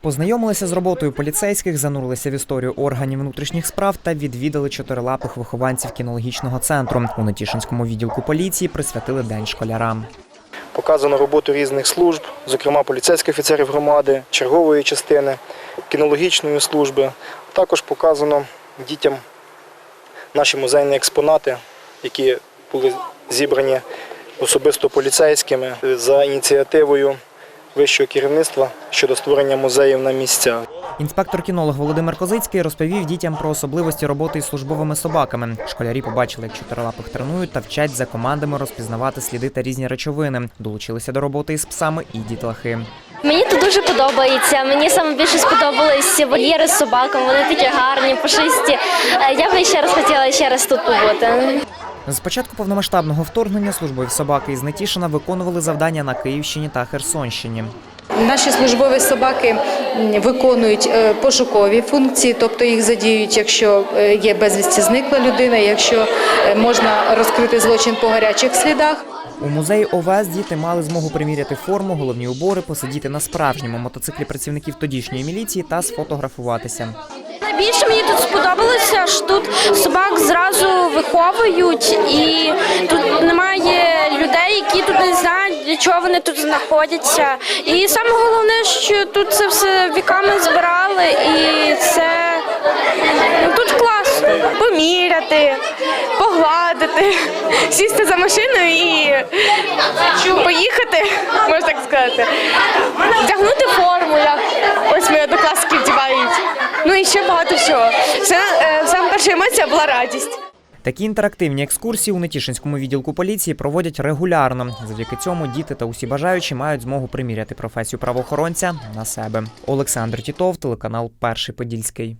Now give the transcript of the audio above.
Познайомилися з роботою поліцейських, занурилися в історію органів внутрішніх справ та відвідали чотирилапих вихованців кінологічного центру. У Нетішинському відділку поліції присвятили день школярам. Показано роботу різних служб, зокрема поліцейських офіцерів громади, чергової частини, кінологічної служби. Також показано дітям наші музейні експонати, які були зібрані особисто поліцейськими за ініціативою вищого керівництва щодо створення музеїв на місцях. Інспектор-кінолог Володимир Козицький розповів дітям про особливості роботи із службовими собаками. Школярі побачили, як чотирилапих тренують та вчать за командами розпізнавати сліди та різні речовини. Долучилися до роботи із псами і дітлахи. Мені тут дуже подобається. Мені саме більше сподобались вольєри з собаками. Вони такі гарні, пушисті. Е, Я би ще раз хотіла ще раз тут побути. З початку повномасштабного вторгнення службові собаки із Нетішина виконували завдання на Київщині та Херсонщині. Наші службові собаки виконують е, пошукові функції, тобто їх задіють, якщо е, є безвісті зникла людина, якщо е, можна розкрити злочин по гарячих слідах. У музеї ОВС діти мали змогу приміряти форму, головні убори, посидіти на справжньому мотоциклі працівників тодішньої міліції та сфотографуватися. Найбільше мені тут сподобалося, що тут собак зразу виховують, і тут немає людей, які тут не знають, для чого вони тут знаходяться. І саме головне, що тут це все віками збирали, і це ну, тут класно. Поміряти, погладити, сісти за машиною і поїхати, можна так сказати. Вдягнути форму, як ось мої однокласники вдівають. Ну і ще багато чого. Це е, саме перша емоція була радість. Такі інтерактивні екскурсії у Нетішинському відділку поліції проводять регулярно. Завдяки цьому діти та усі бажаючі мають змогу приміряти професію правоохоронця на себе. Олександр Тітов, телеканал Перший Подільський.